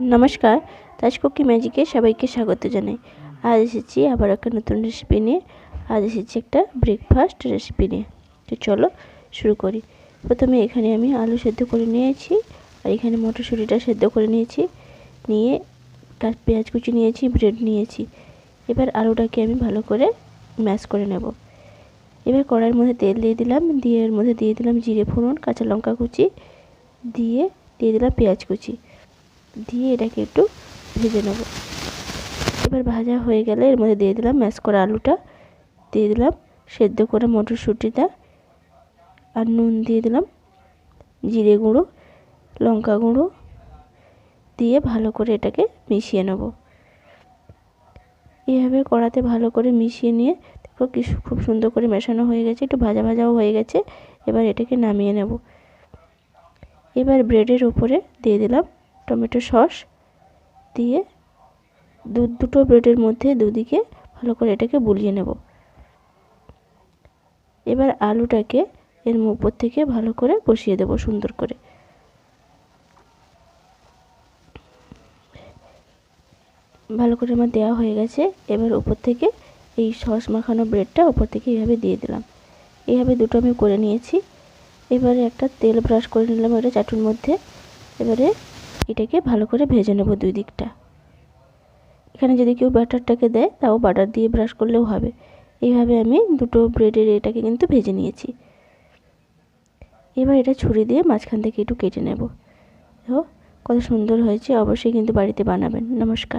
নমস্কার তাজ কুকি ম্যাজিকে সবাইকে স্বাগত জানাই। আজ এসেছি আবার একটা নতুন রেসিপি নিয়ে। আজ এসেছি একটা ব্রেকফাস্ট রেসিপি নিয়ে। তো চলো শুরু করি। প্রথমে এখানে আমি আলু সেদ্ধ করে নিয়েছি, আর এখানে মটরশুঁটিটা সেদ্ধ করে নিয়েছি। নিয়ে পেঁয়াজ কুচি নিয়েছি ব্রেড নিয়েছি। এবার আলুটাকে আমি ভালো করে ম্যাশ করে নেব। এবার কড়াইয়ের মধ্যে তেল দিয়ে দিলাম, দিয়ে এর মধ্যে দিয়ে দিলাম জিরে, ফোড়ন, কাঁচা লঙ্কা কুচি, দিয়ে দিয়ে দিলাম পেঁয়াজ কুচি। দিয়ে এটাকে একটু ভেজে নেব। এবার ভাজা হয়ে গেলে এর মধ্যে দিয়ে দিলাম ম্যাশ করা আলুটা। দিয়ে দিলাম সেদ্ধ করা মটরশুঁটিটা আর নুন দিয়ে দিলাম জিরে গুঁড়ো, লঙ্কা গুঁড়ো দিয়ে ভালো করে এটাকে মিশিয়ে নেব। এইভাবে কড়াতে ভালো করে মিশিয়ে নিয়ে দেখো কি খুব সুন্দর করে মেশানো হয়ে গেছে, একটু ভাজা ভাজাও হয়ে গেছে। এবার এটাকে নামিয়ে নেব। এবার ব্রেডের উপরে দিয়ে দিলাম টমেটো সস দিয়ে দু, দুটো ব্রেডের মধ্যে দুদিকে ভালো করে এটাকে বুলিয়ে নেব। এবার আলুটাকে এর উপর থেকে ভালো করে বসিয়ে দেব সুন্দর করে। ভালো করে আমার দেওয়া হয়ে গেছে। এবার উপর থেকে এই সস মাখানো ব্রেডটা উপর থেকে এইভাবে দিয়ে দিলাম। এইভাবে দুটো আমি করে নিয়েছি। এবারে একটা তেল ব্রাশ করে নিলাম ওটা চাটুর মধ্যে। এবারে এটাকে ভালো করে ভেজে নেব দুই দিকটা। এখানে যদি কেউ ব্যাটারটাকে দেয়, তাও বাটার দিয়ে ব্রাশ করলেও হবে। এইভাবে আমি দুটো ব্রেডের এটাকে কিন্তু ভেজে নিয়েছি। এবার এটা ছুরি দিয়ে মাঝখান থেকে একটু কেটে নেব। কত সুন্দর হয়েছে, অবশ্যই কিন্তু বাড়িতে বানাবেন। নমস্কার।